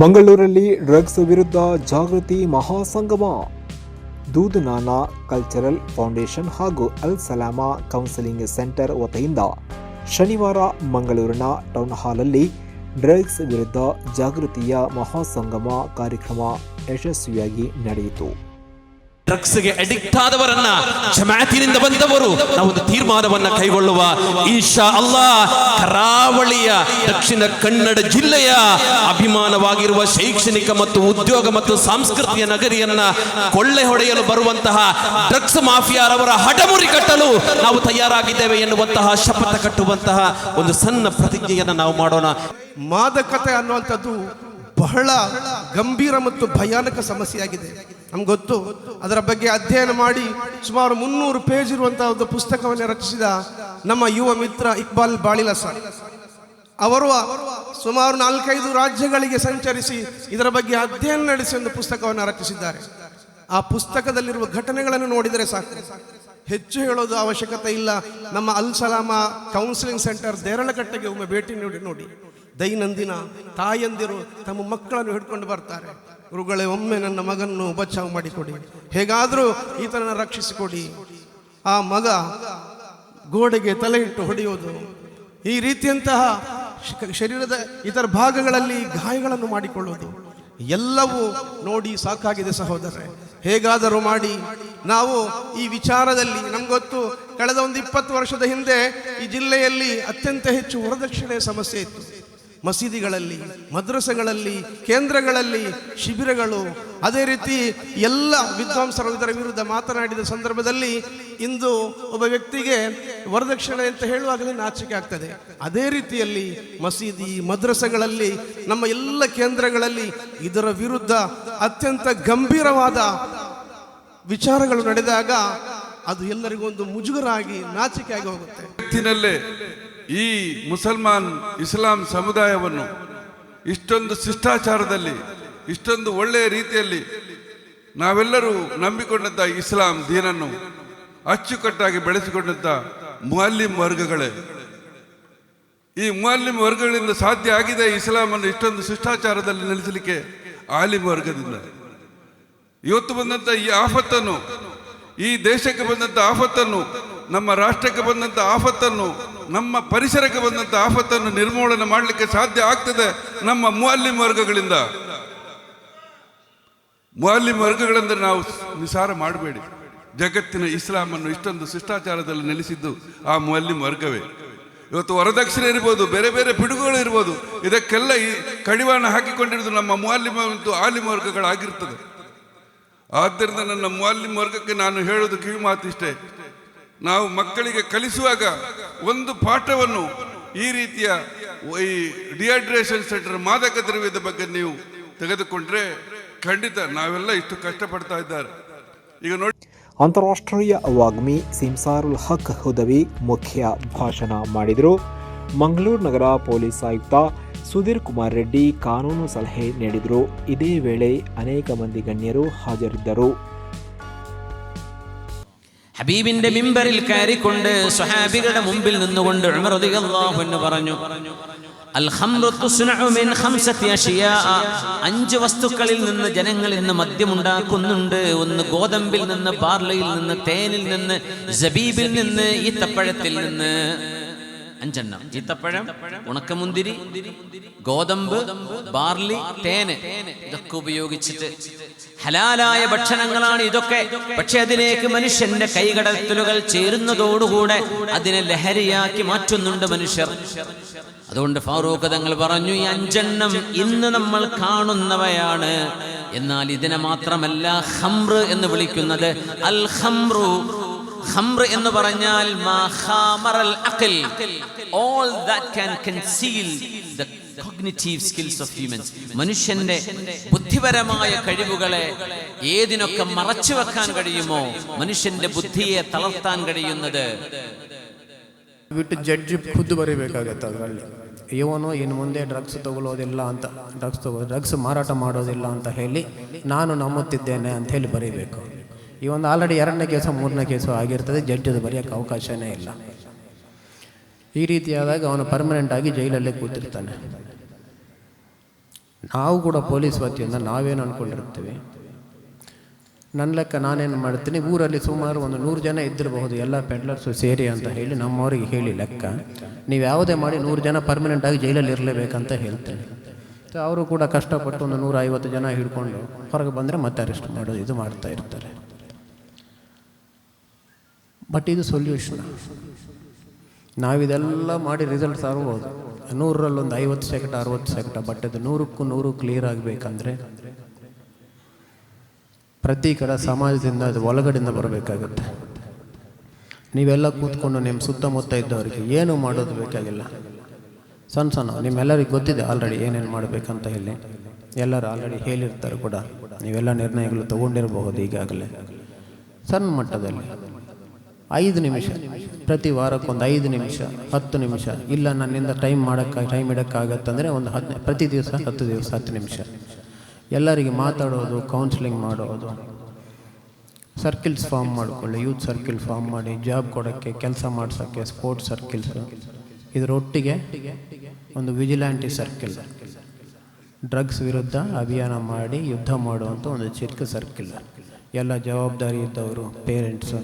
ಮಂಗಳೂರಲ್ಲಿ ಡ್ರಗ್ಸ್ ವಿರುದ್ಧ ಜಾಗೃತಿ ಮಹಾಸಂಗಮ. ದೂದನಾನಾ ಕಲ್ಚರಲ್ ಫೌಂಡೇಶನ್ ಹಾಗೂ ಅಲ್ ಸಲಾಮಾ ಕೌನ್ಸಿಲಿಂಗ್ ಸೆಂಟರ್ ವತಿಯಿಂದ ಶನಿವಾರ ಮಂಗಳೂರಿನ ಟೌನ್ ಹಾಲಲ್ಲಿ ಡ್ರಗ್ಸ್ ವಿರುದ್ಧ ಜಾಗೃತಿಯ ಮಹಾಸಂಗಮ ಕಾರ್ಯಕ್ರಮ ಯಶಸ್ವಿಯಾಗಿ ನಡೆಯಿತು. ಡ್ರಗ್ಸ್ಗೆ ಅಡಿಕ್ಟ್ ಆದವರನ್ನ ಜಮಾತಿನಿಂದ ಬಂದವರು ಒಂದು ತೀರ್ಮಾನವನ್ನ ಕೈಗೊಳ್ಳುವ ಈಶಾ ಅಲ್ಲಾ ಕರಾವಳಿಯ ದಕ್ಷಿಣ ಕನ್ನಡ ಜಿಲ್ಲೆಯ ಅಭಿಮಾನವಾಗಿರುವ ಶೈಕ್ಷಣಿಕ ಮತ್ತು ಉದ್ಯೋಗ ಮತ್ತು ಸಾಂಸ್ಕೃತಿಕ ನಗರಿಯನ್ನ ಕೊಳ್ಳೆ ಹೊಡೆಯಲು ಬರುವಂತಹ ಡ್ರಗ್ಸ್ ಮಾಫಿಯಾರವರ ಹಠಮುರಿ ಕಟ್ಟಲು ನಾವು ತಯಾರಾಗಿದ್ದೇವೆ ಎನ್ನುವಂತಹ ಶಪಥ ಕಟ್ಟುವಂತಹ ಒಂದು ಸಣ್ಣ ಪ್ರತಿಜ್ಞೆಯನ್ನ ನಾವು ಮಾಡೋಣ. ಮಾದಕತೆ ಅನ್ನುವಂಥದ್ದು ಬಹಳ ಗಂಭೀರ ಮತ್ತು ಭಯಾನಕ ಸಮಸ್ಯೆಯಾಗಿದೆ. ನಮ್ಗೆ ಗೊತ್ತು. ಅದರ ಬಗ್ಗೆ ಅಧ್ಯಯನ ಮಾಡಿ ಸುಮಾರು ಮುನ್ನೂರು ಪೇಜ್ ಇರುವಂತಹ ಒಂದು ಪುಸ್ತಕವನ್ನು ರಚಿಸಿದ ನಮ್ಮ ಯುವ ಮಿತ್ರ ಇಕ್ಬಾಲ್ ಬಾಳಿಲಸ ಅವರು ಸುಮಾರು ನಾಲ್ಕೈದು ರಾಜ್ಯಗಳಿಗೆ ಸಂಚರಿಸಿ ಇದರ ಬಗ್ಗೆ ಅಧ್ಯಯನ ನಡೆಸಿ ಒಂದು ಪುಸ್ತಕವನ್ನು ರಚಿಸಿದ್ದಾರೆ. ಆ ಪುಸ್ತಕದಲ್ಲಿರುವ ಘಟನೆಗಳನ್ನು ನೋಡಿದರೆ ಸಾಕು. ಹೆಚ್ಚು ಹೇಳೋದು ಅವಶ್ಯಕತೆ ಇಲ್ಲ. ನಮ್ಮ ಅಲ್ ಸಲಾಮ ಕೌನ್ಸಿಲಿಂಗ್ ಸೆಂಟರ್ ದೇರಳಕಟ್ಟೆಗೆ ಒಮ್ಮೆ ಭೇಟಿ ನೀಡಿ ನೋಡಿ. ದೈನಂದಿನ ತಾಯಂದಿರು ತಮ್ಮ ಮಕ್ಕಳನ್ನು ಹಿಡ್ಕೊಂಡು ಬರ್ತಾರೆ. ಗುರುಗಳೇ, ಒಮ್ಮೆ ನನ್ನ ಮಗನ್ನು ಬಚಾವ್ ಮಾಡಿಕೊಡಿ. ಹೇಗಾದರೂ ಈತನನ್ನ ರಕ್ಷಿಸಿಕೊಡಿ. ಆ ಮಗ ಗೋಡೆಗೆ ತಲೆ ಇಟ್ಟು ಹೊಡೆಯೋದು. ಈ ರೀತಿಯಂತಹ ಶರೀರದ ಇತರ ಭಾಗಗಳಲ್ಲಿ ಗಾಯಗಳನ್ನು ಮಾಡಿಕೊಳ್ಳುವುದು ಎಲ್ಲವೂ ನೋಡಿ ಸಾಕಾಗಿದೆ ಸಹೋದರರೇ. ಹೇಗಾದರೂ ಮಾಡಿ. ನಾವು ಈ ವಿಚಾರದಲ್ಲಿ ನಮಗೊತ್ತು ಕಳೆದ ಒಂದು ಇಪ್ಪತ್ತು ವರ್ಷದ ಹಿಂದೆ ಈ ಜಿಲ್ಲೆಯಲ್ಲಿ ಅತ್ಯಂತ ಹೆಚ್ಚು ವರದಕ್ಷಿಣೆ ಸಮಸ್ಯೆ ಇತ್ತು. ಮಸೀದಿಗಳಲ್ಲಿ, ಮದ್ರಸೆಗಳಲ್ಲಿ, ಕೇಂದ್ರಗಳಲ್ಲಿ ಶಿಬಿರಗಳು. ಅದೇ ರೀತಿ ಎಲ್ಲ ವಿದ್ವಾಂಸರು ಇದರ ವಿರುದ್ಧ ಮಾತನಾಡಿದ ಸಂದರ್ಭದಲ್ಲಿ ಇಂದು ಒಬ್ಬ ವ್ಯಕ್ತಿಗೆ ವರದಕ್ಷಿಣೆ ಅಂತ ಹೇಳುವಾಗಲೇ ನಾಚಿಕೆ ಆಗ್ತದೆ. ಅದೇ ರೀತಿಯಲ್ಲಿ ಮಸೀದಿ, ಮದ್ರಸೆಗಳಲ್ಲಿ, ನಮ್ಮ ಎಲ್ಲ ಕೇಂದ್ರಗಳಲ್ಲಿ ಇದರ ವಿರುದ್ಧ ಅತ್ಯಂತ ಗಂಭೀರವಾದ ವಿಚಾರಗಳು ನಡೆದಾಗ ಅದು ಎಲ್ಲರಿಗೂ ಒಂದು ಮುಜುಗರಾಗಿ ನಾಚಿಕೆ ಆಗಿ ಹೋಗುತ್ತೆ. ಈ ಮುಸಲ್ಮಾನ್ ಇಸ್ಲಾಂ ಸಮುದಾಯವನ್ನು ಇಷ್ಟೊಂದು ಶಿಷ್ಟಾಚಾರದಲ್ಲಿ, ಇಷ್ಟೊಂದು ಒಳ್ಳೆಯ ರೀತಿಯಲ್ಲಿ ನಾವೆಲ್ಲರೂ ನಂಬಿಕೊಂಡಂತ ಇಸ್ಲಾಂ ದೀನನ್ನು ಅಚ್ಚುಕಟ್ಟಾಗಿ ಬೆಳೆಸಿಕೊಂಡಂತ ಮುಅಲ್ಲಿಂ ವರ್ಗಗಳೇ. ಈ ಮುಅಲ್ಲಿಂ ವರ್ಗಗಳಿಂದ ಸಾಧ್ಯ ಆಗಿದೆ ಇಸ್ಲಾಮನ್ನು ಇಷ್ಟೊಂದು ಶಿಷ್ಟಾಚಾರದಲ್ಲಿ ನೆಲೆಸಲಿಕ್ಕೆ ಆಲಿಮ್ ವರ್ಗದಿಂದ. ಇವತ್ತು ಬಂದಂತ ಈ ಆಫತ್ತನ್ನು, ಈ ದೇಶಕ್ಕೆ ಬಂದಂತ ಆಫತ್ತನ್ನು, ನಮ್ಮ ರಾಷ್ಟ್ರಕ್ಕೆ ಬಂದಂತ ಆಫತ್ತನ್ನು ನಮ್ಮ ಪರಿಸರಕ್ಕೆ ಬಂದಂತ ಆಫತ್ತನ್ನು ನಿರ್ಮೂಲನೆ ಮಾಡಲಿಕ್ಕೆ ಸಾಧ್ಯ ಆಗ್ತದೆ ನಮ್ಮ ಮುಅಲ್ಲಿಂ ವರ್ಗಗಳಿಂದ ಮುಅಲ್ಲಿಂ ವರ್ಗಗಳೆಂದರೆ ನಾವು ನಿಸಾರ ಮಾಡಬೇಡಿ. ಜಗತ್ತಿನ ಇಸ್ಲಾಮನ್ನು ಇಷ್ಟೊಂದು ಶಿಷ್ಟಾಚಾರದಲ್ಲಿ ನೆಲೆಸಿದ್ದು ಆ ಮುಅಲ್ಲಿಂ ವರ್ಗವೇ ಇವತ್ತು ವರದಕ್ಷಿಣೆ ಇರ್ಬೋದು, ಬೇರೆ ಬೇರೆ ಪಿಡುಗುಗಳು ಇರ್ಬೋದು, ಇದಕ್ಕೆಲ್ಲ ಈ ಕಡಿವಾಣ ಹಾಕಿಕೊಂಡಿರುವುದು ನಮ್ಮ ಮುಅಲ್ಲಿಂ ಮತ್ತು ಆಲಿಮ್ ವರ್ಗಗಳಾಗಿರ್ತದೆ ಆದ್ದರಿಂದ ನನ್ನ ಮುಅಲ್ಲಿಂ ವರ್ಗಕ್ಕೆ ನಾನು ಹೇಳೋದು ಕಿವಿ ಇಷ್ಟೇ ನಾವು ಮಕ್ಕಳಿಗೆ ಕಲಿಸುವಾಗ ಒಂದು ಪಾಠವನ್ನು ಈ ರೀತಿಯ ಈ ಡಿಹೈಡ್ರೇಷನ್ ಸೆಂಟರ್ ಮಾದಕ ದ್ರವ್ಯದ ಬಗ್ಗೆ ನೀವು ತೆಗೆದುಕೊಂಡ್ರೆ ಖಂಡಿತ ನಾವೆಲ್ಲ ಇಷ್ಟು ಕಷ್ಟಪಡ್ತಾ ಇದ್ದಾರೆ. ಈಗ ನೋಡಿ. ಅಂತಾರಾಷ್ಟ್ರೀಯ ವಾಗ್ಮಿ ಸಿಂಸಾರುಲ್ ಹಕ್ ಹುದವಿ ಮುಖ್ಯ ಭಾಷಣ ಮಾಡಿದರು. ಮಂಗಳೂರು ನಗರ ಪೊಲೀಸ್ ಆಯುಕ್ತ ಸುಧೀರ್ ಕುಮಾರ್ ರೆಡ್ಡಿ ಕಾನೂನು ಸಲಹೆ ನೀಡಿದರು. ಇದೇ ವೇಳೆ ಅನೇಕ ಮಂದಿ ಗಣ್ಯರು ಹಾಜರಿದ್ದರು. ഹബീബിന്റെ മിമ്പറിൽ കയറിക്കൊണ്ട് സ്വഹാബികളുടെ മുമ്പിൽ നിന്നുകൊണ്ട് അൻഹു പറഞ്ഞു അഞ്ച് വസ്തുക്കളിൽ നിന്ന് ജനങ്ങൾ ഇന്ന് മദ്യമുണ്ടാക്കുന്നുണ്ട് ഒന്ന് ഗോതമ്പിൽ നിന്ന് പാർലയിൽ നിന്ന് തേനിൽ നിന്ന് ജബീബിൽ നിന്ന് ഈ തപ്പഴത്തിൽ നിന്ന്. അഞ്ചെണ്ണം. ഈത്തപ്പഴം ഉണക്കമുന്തിരി ഗോതമ്പ് ബാർലി തേന്. ഇതൊക്കെ ഉപയോഗിച്ചിട്ട് ഹലാലായ ഭക്ഷണങ്ങളാണ് ഇതൊക്കെ. പക്ഷെ അതിലേക്ക് മനുഷ്യന്റെ കൈകടത്തലുകൾ ചേരുന്നതോടുകൂടെ അതിനെ ലഹരിയാക്കി മാറ്റുന്നുണ്ട് മനുഷ്യർ. അതുകൊണ്ട് ഫാറൂഖ് തങ്ങൾ പറഞ്ഞു ഈ അഞ്ചെണ്ണം ഇന്ന് നമ്മൾ കാണുന്നവയാണ്. എന്നാൽ ഇതിനെ മാത്രമല്ല ഹംറ് എന്ന് വിളിക്കുന്നത് അൽ ഹംറു ഖംർ എന്ന് പറഞ്ഞാൽ മാ ഖാമറൽ അഖൽ all that can conceal the cognitive skills of humans മനുഷ്യന്റെ ബുദ്ധിപരമായ കഴിവുകളെ ഏതിനൊക്കെ മറച്ചു വെക്കാൻ കഴിയുമോ മനുഷ്യന്റെ ബുദ്ധിയെ തളർത്താൻ കഴിയുന്നത് ಬಿಟ್ಟು ಜಡ್ಜಿ ಖುದ್ದು ಬರೀಬೇಕಾಗತ್ತೆ ಅದರಲ್ಲಿ ಇವನು ಇನ್ನು ಮುಂದೆ ಡ್ರಗ್ಸ್ ತಗೊಳ್ಳೋದಿಲ್ಲ ಅಂತ ಡ್ರಗ್ಸ್ ತಗೋ ಡ್ರಗ್ಸ್ ಮಾರಾಟ ಮಾಡೋದಿಲ್ಲ ಅಂತ ಹೇಳಿ ನಾನು ನಂಬುತ್ತಿದ್ದೇನೆ ಅಂತ ಹೇಳಿ ಬರೀಬೇಕು ಈ ಒಂದು ಆಲ್ರೆಡಿ ಎರಡನೇ ಕೇಸು, ಮೂರನೇ ಕೇಸು ಆಗಿರ್ತದೆ. ಜಡ್ಜದು ಬರೆಯೋಕ್ಕೆ ಅವಕಾಶವೇ ಇಲ್ಲ. ಈ ರೀತಿಯಾದಾಗ ಅವನು ಪರ್ಮನೆಂಟ್ ಆಗಿ ಜೈಲಲ್ಲೇ ಕೂತಿರ್ತಾನೆ. ನಾವು ಕೂಡ ಪೊಲೀಸ್ ವತಿಯಿಂದ ನಾವೇನು ಅಂದ್ಕೊಂಡಿರ್ತೀವಿ ನನ್ನ ಲೆಕ್ಕ ನಾನೇನು ಮಾಡ್ತೀನಿ? ಊರಲ್ಲಿ ಸುಮಾರು ಒಂದು ನೂರು ಜನ ಇದ್ದಿರಬಹುದು. ಎಲ್ಲ ಪೆಡ್ಲರ್ಸು ಸೇರಿ ಅಂತ ಹೇಳಿ ನಮ್ಮವರಿಗೆ ಹೇಳಿ ಲೆಕ್ಕ. ನೀವು ಯಾವುದೇ ಮಾಡಿ ನೂರು ಜನ ಪರ್ಮನೆಂಟಾಗಿ ಜೈಲಲ್ಲಿ ಇರಲೇಬೇಕಂತ ಹೇಳ್ತೇನೆ. ಅವರು ಕೂಡ ಕಷ್ಟಪಟ್ಟು ಒಂದು ನೂರ ಐವತ್ತು ಜನ ಹಿಡ್ಕೊಂಡು ಹೊರಗೆ ಬಂದರೆ ಮತ್ತೆ ಅರೆಸ್ಟ್ ಮಾಡೋದು, ಇದು ಮಾಡ್ತಾ ಇರ್ತಾರೆ. ಬಟ್ ಇದು ಸೊಲ್ಯೂಷನ್ ನಾವಿದೆಲ್ಲ ಮಾಡಿ ರಿಸಲ್ಟ್ ತರ್ಬೋದು. ನೂರರಲ್ಲೊಂದು ಐವತ್ತು ಸೆಕೆಂಡ್ ಅರವತ್ತು ಸೆಕೆಂಡ ಬಟ್ ಅದು ನೂರಕ್ಕೂ ನೂರು ಕ್ಲಿಯರ್ ಆಗಬೇಕಂದ್ರೆ ಪ್ರತಿ ಕಡೆ ಸಮಾಜದಿಂದ ಅದು ಒಳಗಡೆಯಿಂದ ಬರಬೇಕಾಗುತ್ತೆ. ನೀವೆಲ್ಲ ಕೂತ್ಕೊಂಡು ನಿಮ್ಮ ಸುತ್ತಮುತ್ತ ಇದ್ದವರಿಗೆ ಏನು ಮಾಡೋದು ಬೇಕಾಗಿಲ್ಲ. ಸಣ್ಣ ಸಣ್ಣ, ನಿಮ್ಮೆಲ್ಲರಿಗೆ ಗೊತ್ತಿದೆ ಆಲ್ರೆಡಿ ಏನೇನು ಮಾಡಬೇಕಂತ ಹೇಳಿ. ಎಲ್ಲರೂ ಆಲ್ರೆಡಿ ಹೇಳಿರ್ತಾರೆ ಕೂಡ. ನೀವೆಲ್ಲ ನಿರ್ಣಯಗಳು ತಗೊಂಡಿರಬಹುದು ಈಗಾಗಲೇ. ಸಣ್ಣ ಮಟ್ಟದಲ್ಲಿ. ಐದು ನಿಮಿಷ. ಪ್ರತಿ ವಾರಕ್ಕೊಂದು ಐದು ನಿಮಿಷ, ಹತ್ತು ನಿಮಿಷ. ಇಲ್ಲ, ನನ್ನಿಂದ ಟೈಮ್ ಮಾಡೋಕ್ಕೆ ಟೈಮ್ ಇಡೋಕ್ಕಾಗತ್ತಂದರೆ ಒಂದು ಹತ್ತು ಪ್ರತಿ ದಿವಸ ಹತ್ತು ದಿವಸ, ಹತ್ತು ನಿಮಿಷ. ಎಲ್ಲರಿಗೆ ಮಾತಾಡೋದು ಕೌನ್ಸಿಲಿಂಗ್ ಮಾಡೋದು. ಸರ್ಕಿಲ್ಸ್ ಫಾರ್ಮ್ ಮಾಡಿಕೊಳ್ಳಿ. ಯೂತ್ ಸರ್ಕಿಲ್ ಫಾರ್ಮ್ ಮಾಡಿ ಜಾಬ್ ಕೊಡೋಕ್ಕೆ, ಕೆಲಸ ಮಾಡಿಸೋಕ್ಕೆ ಸ್ಪೋರ್ಟ್ಸ್ ಸರ್ಕಲ್ಸ್ ಇದರೊಟ್ಟಿಗೆ ಒಂದು ವಿಜಿಲ್ಯಾಂಟಿ ಸರ್ಕಿಲ್ ಡ್ರಗ್ಸ್ ವಿರುದ್ಧ ಅಭಿಯಾನ ಮಾಡಿ, ಯುದ್ಧ ಮಾಡುವಂಥ ಒಂದು ಚಿಕ್ಕ ಸರ್ಕಲ್ ಎಲ್ಲ ಜವಾಬ್ದಾರಿ ಇದ್ದವರು ಪೇರೆಂಟ್ಸು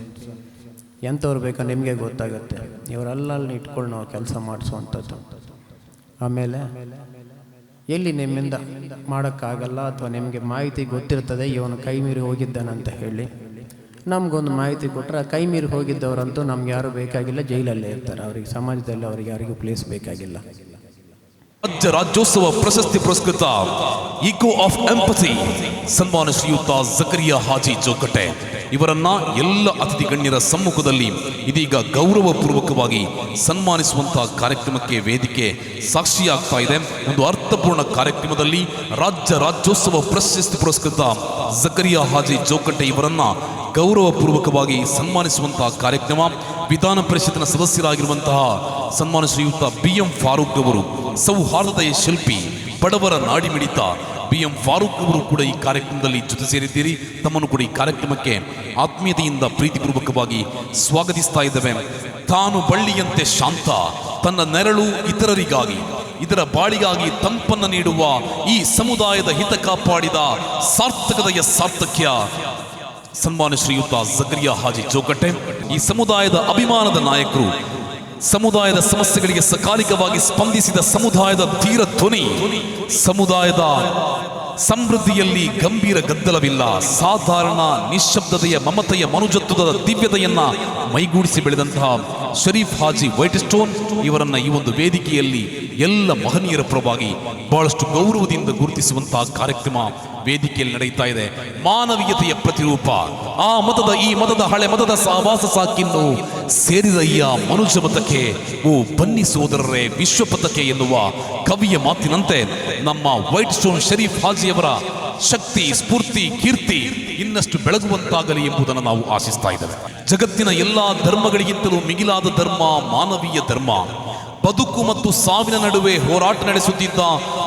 ಎಂಥವ್ರು ಬೇಕೋ ನಿಮಗೆ ಗೊತ್ತಾಗುತ್ತೆ. ಇವರೆಲ್ಲಲ್ಲಿ ಇಟ್ಕೊಂಡು ನಾವು ಕೆಲಸ ಮಾಡಿಸುವಂಥದ್ದು. ಆಮೇಲೆ ಎಲ್ಲಿ ನಿಮ್ಮಿಂದ ಮಾಡೋಕ್ಕಾಗಲ್ಲ ಅಥವಾ ನಿಮಗೆ ಮಾಹಿತಿ ಗೊತ್ತಿರ್ತದೆ, ಇವನು ಕೈ ಮೀರಿ ಹೋಗಿದ್ದಾನಂತ ಹೇಳಿ. ನಮಗೊಂದು ಮಾಹಿತಿ ಕೊಟ್ಟರೆ ಆ ಕೈ ಮೀರಿ ಹೋಗಿದ್ದವರಂತೂ ನಮ್ಗೆ ಯಾರು ಬೇಕಾಗಿಲ್ಲ, ಜೈಲಲ್ಲೇ ಇರ್ತಾರೆ. ಅವರಿಗೆ ಸಮಾಜದಲ್ಲಿ ಅವರಿಗೆ ಯಾರಿಗೂ ಪ್ಲೇಸ್ ಬೇಕಾಗಿಲ್ಲ. ರಾಜ್ಯ ರಾಜ್ಯೋತ್ಸವ ಪ್ರಶಸ್ತಿ ಪುರಸ್ಕೃತ ಈಕೋ ಆಫ್ ಎಂಪತಿ ಸನ್ಮಾನ ಶ್ರೀಯುತ ಜಕರಿಯಾ ಹಾಜಿ ಜೋಕಟೆ ಇವರನ್ನ ಎಲ್ಲ ಅತಿಥಿ ಗಣ್ಯರ ಸಮ್ಮುಖದಲ್ಲಿ ಇದೀಗ ಗೌರವಪೂರ್ವಕವಾಗಿ ಸನ್ಮಾನಿಸುವಂತಹ ಕಾರ್ಯಕ್ರಮಕ್ಕೆ ವೇದಿಕೆ ಸಾಕ್ಷಿಯಾಗ್ತಾ ಇದೆ. ಒಂದು ಅರ್ಥಪೂರ್ಣ ಕಾರ್ಯಕ್ರಮದಲ್ಲಿ ರಾಜ್ಯ ರಾಜ್ಯೋತ್ಸವ ಪ್ರಶಸ್ತಿ ಪುರಸ್ಕೃತ ಜಕರಿಯಾ ಹಾಜಿ ಜೋಕಟ್ಟೆ ಇವರನ್ನ ಗೌರವಪೂರ್ವಕವಾಗಿ ಸನ್ಮಾನಿಸುವಂತಹ ಕಾರ್ಯಕ್ರಮ. ವಿಧಾನ ಪರಿಷತ್ತಿನ ಸದಸ್ಯರಾಗಿರುವಂತಹ ಸನ್ಮಾನ ಶ್ರೀಯುತ ಬಿ ಎಂ ಫಾರೂಕ್ ಅವರು ಸೌಹಾರ್ದತೆಯ ಶಿಲ್ಪಿ ಬಡವರ ನಾಡಿಮಿಡಿತ ಬಿ ಎಂ ಫಾರೂಕ್ ಅವರು ಕೂಡ ಈ ಕಾರ್ಯಕ್ರಮದಲ್ಲಿ ಜೊತೆ ಸೇರಿದ್ದೀರಿ. ತಮ್ಮನ್ನು ಕೂಡ ಈ ಕಾರ್ಯಕ್ರಮಕ್ಕೆ ಆತ್ಮೀಯತೆಯಿಂದ ಪ್ರೀತಿಪೂರ್ವಕವಾಗಿ ಸ್ವಾಗತಿಸ್ತಾ ಇದ್ದೇವೆ. ತಾನು ಬಳ್ಳಿಯಂತೆ ಶಾಂತ, ತನ್ನ ನೆರಳು ಇತರರಿಗಾಗಿ, ಇದರ ಬಾಳಿಗಾಗಿ ತಂಪನ್ನು ನೀಡುವ ಈ ಸಮುದಾಯದ ಹಿತ ಕಾಪಾಡಿದ ಸಾರ್ಥಕತೆಯ ಸಾರ್ಥಕ್ಯ. ಸನ್ಮಾನ ಶ್ರೀಯುತ ಜಗರಿಯಾ ಹಾಜಿ ಚೌಕಟ್ಟೆ, ಈ ಸಮುದಾಯದ ಅಭಿಮಾನದ ನಾಯಕರು ಸಮುದಾಯದ ಸಮಸ್ಯೆಗಳಿಗೆ ಸಕಾಲಿಕವಾಗಿ ಸ್ಪಂದಿಸಿದ ಸಮುದಾಯದ ಧೀರ ಧ್ವನಿ, ಸಮುದಾಯದ ಸಮೃದ್ಧಿಯಲ್ಲಿ ಗಂಭೀರ ಗದ್ದಲವಿಲ್ಲ. ಸಾಧಾರಣ ನಿಶ್ಶಬ್ದತೆಯ ಮಮತೆಯ ಮನುಜತ್ವದ ದಿವ್ಯತೆಯನ್ನ ಮೈಗೂಡಿಸಿ ಬೆಳೆದಂತಹ ಶರೀಫ್ ಹಾಜಿ ವೈಟ್ ಸ್ಟೋನ್ ಇವರನ್ನ ಈ ಒಂದು ವೇದಿಕೆಯಲ್ಲಿ ಎಲ್ಲ ಮಹನೀಯರ ಪರವಾಗಿ ಬಹಳಷ್ಟು ಗೌರವದಿಂದ ಗುರುತಿಸುವಂತಹ ಕಾರ್ಯಕ್ರಮ ವೇದಿಕೆಯಲ್ಲಿ ನಡೆಯುತ್ತಾ ಇದೆ. ಮಾನವೀಯತೆಯ ಪ್ರತಿರೂಪ. ಆ ಮತದ ಈ ಮತದ ಹಳೆ ಮತದ ಸಹವಾಸ ಸಾಕಿನ್ನು ಸೇರಿದಯ್ಯ ಮನುಷ್ಯ ಮತಕ್ಕೆ, ಓ ಬನ್ನಿ ಸೋದರರೇ ವಿಶ್ವಪಥಕ್ಕೆ ಎನ್ನುವ ಕವಿಯ ಮಾತಿನಂತೆ ನಮ್ಮ ವೈಟ್ ಸ್ಟೋನ್ ಶರೀಫ್ ಹಾಜಿಯವರ ಶಕ್ತಿ, ಸ್ಫೂರ್ತಿ, ಕೀರ್ತಿ ಇನ್ನಷ್ಟು ಬೆಳಗುವಂತಾಗಲಿ ಎಂಬುದನ್ನು ನಾವು ಆಶಿಸ್ತಾ ಇದ್ದೇವೆ. ಜಗತ್ತಿನ ಎಲ್ಲ ಧರ್ಮಗಳಿಗಿಂತಲೂ ಮಿಗಿಲಾದ ಧರ್ಮ, ಮಾನವೀಯ ಧರ್ಮ. ಬದುಕು ಮತ್ತು ಸಾವಿನ ನಡುವೆ ಹೋರಾಟ ನಡೆಸುತ್ತಿದ್ದ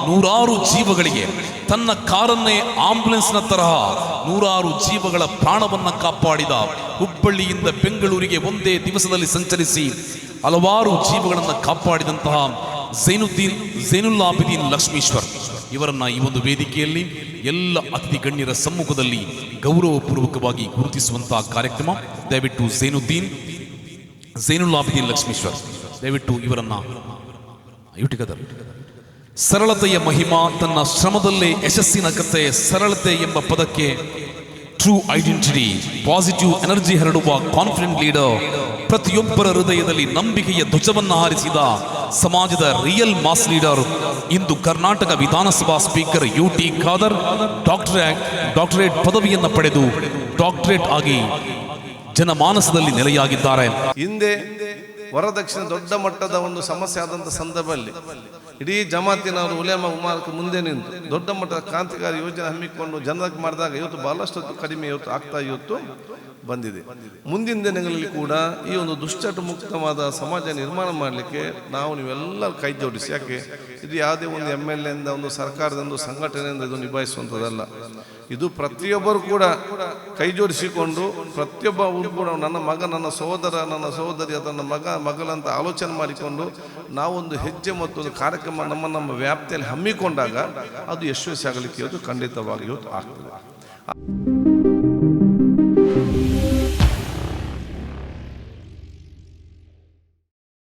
ನೂರಾರು ಜೀವಗಳಿಗೆ, ತನ್ನ ಕಾರನ್ನೇ ಆಂಬುಲೆನ್ಸ್ನ ತರಹ ನೂರಾರು ಜೀವಗಳ ಪ್ರಾಣವನ್ನು ಕಾಪಾಡಿದ ಹುಬ್ಬಳ್ಳಿಯಿಂದ ಬೆಂಗಳೂರಿಗೆ ಒಂದೇ ದಿವಸದಲ್ಲಿ ಸಂಚರಿಸಿ ಹಲವಾರು ಜೀವಗಳನ್ನು ಕಾಪಾಡಿದಂತಹ ಜೈನುದ್ದೀನ್ ಜೈನುಲ್ಲಾಬಿದೀನ್ ಲಕ್ಷ್ಮೀಶ್ವರ್. ಇವರನ್ನ ಈ ಒಂದು ವೇದಿಕೆಯಲ್ಲಿ ಎಲ್ಲ ಅತಿಥಿ ಗಣ್ಯರ ಸಮ್ಮುಖದಲ್ಲಿ ಗೌರವಪೂರ್ವಕವಾಗಿ ಗುರುತಿಸುವಂತಹ ಕಾರ್ಯಕ್ರಮ. ದಯವಿಟ್ಟು ಜೈನುದ್ದೀನ್ ಜೈನುಲ್ಲಾಬಿದೀನ್ ಲಕ್ಷ್ಮೀಶ್ವರ್, ದಯವಿಟ್ಟು ಇವರನ್ನ ಸರಳತೆಯ ಮಹಿಮಾ, ತನ್ನ ಶ್ರಮದಲ್ಲೇ ಯಶಸ್ಸಿನ ಕತೆ ಸರಳತೆ ಎಂಬ ಪದಕ್ಕೆ ಟ್ರೂ ಐಡೆಂಟಿಟಿ ಪಾಸಿಟಿವ್ ಎನರ್ಜಿ ಹರಡುವ ಕಾನ್ಫಿಡೆಂಟ್ ಲೀಡರ್ ಪ್ರತಿಯೊಬ್ಬರ ಹೃದಯದಲ್ಲಿ ನಂಬಿಕೆಯ ಧ್ವಜವನ್ನು ಹಾರಿಸಿದ ಸಮಾಜದ ರಿಯಲ್ ಮಾಸ್ ಲೀಡರ್ ಇಂದು Karnataka Vidhana Sabha speaker U T Khader doctorate doctorate ಪದವಿಯನ್ನು ಪಡೆದು ಡಾಕ್ಟರೇಟ್ ಆಗಿ ಜನಮಾನಸದಲ್ಲಿ ನೆಲೆಯಾಗಿದ್ದಾರೆ. ಹಿಂದೆ ವರದಕ್ಷಿಣೆ ದೊಡ್ಡ ಮಟ್ಟದ ಒಂದು ಸಮಸ್ಯೆ ಆದಂಥ ಸಂದರ್ಭದಲ್ಲಿ ಇಡೀ ಜಮಾತಿನವರು ಉಲೇಮ ಉಮಾರಕ್ಕೆ ಮುಂದೆ ನಿಂತು ದೊಡ್ಡ ಮಟ್ಟದ ಕ್ರಾಂತಿಕಾರಿ ಯೋಜನೆ ಹಮ್ಮಿಕೊಂಡು ಜನರಿಗೆ ಮಾಡಿದಾಗ ಇವತ್ತು ಬಹಳಷ್ಟು ಕಡಿಮೆ ಇವತ್ತು ಆಗ್ತಾ ಇವತ್ತು ಬಂದಿದೆ. ಮುಂದಿನ ದಿನಗಳಲ್ಲಿ ಕೂಡ ಈ ಒಂದು ದುಶ್ಚಟ ಮುಕ್ತವಾದ ಸಮಾಜ ನಿರ್ಮಾಣ ಮಾಡಲಿಕ್ಕೆ ನಾವು ನೀವೆಲ್ಲ ಕೈ ಜೋಡಿಸಿ. ಯಾಕೆ? ಇದು ಯಾವುದೇ ಒಂದು ಎಂ ಎಲ್ ಎಯಿಂದ ಒಂದು ಸರ್ಕಾರದ ಒಂದು ಸಂಘಟನೆಯಿಂದ ಇದು ನಿಭಾಯಿಸುವಂಥದ್ದಲ್ಲ. ಇದು ಪ್ರತಿಯೊಬ್ಬರು ಕೂಡ ಕೈ ಜೋಡಿಸಿಕೊಂಡು ಪ್ರತಿಯೊಬ್ಬ ಕೂಡ ನನ್ನ ಮಗ, ನನ್ನ ಸಹೋದರ, ನನ್ನ ಸಹೋದರಿ ಅಥವಾ ನನ್ನ ಮಗ, ಮಗಳಂತ ಆಲೋಚನೆ ಮಾಡಿಕೊಂಡು ನಾವೊಂದು ಹೆಜ್ಜೆ ಮತ್ತು ಒಂದು ಕಾರ್ಯಕ್ರಮ ನಮ್ಮ ನಮ್ಮ ವ್ಯಾಪ್ತಿಯಲ್ಲಿ ಹಮ್ಮಿಕೊಂಡಾಗ ಅದು ಯಶಸ್ವಿ ಆಗಲಿಕ್ಕೆ ಅದು ಖಂಡಿತವಾಗಿಯೂ ಆಗ್ತದೆ.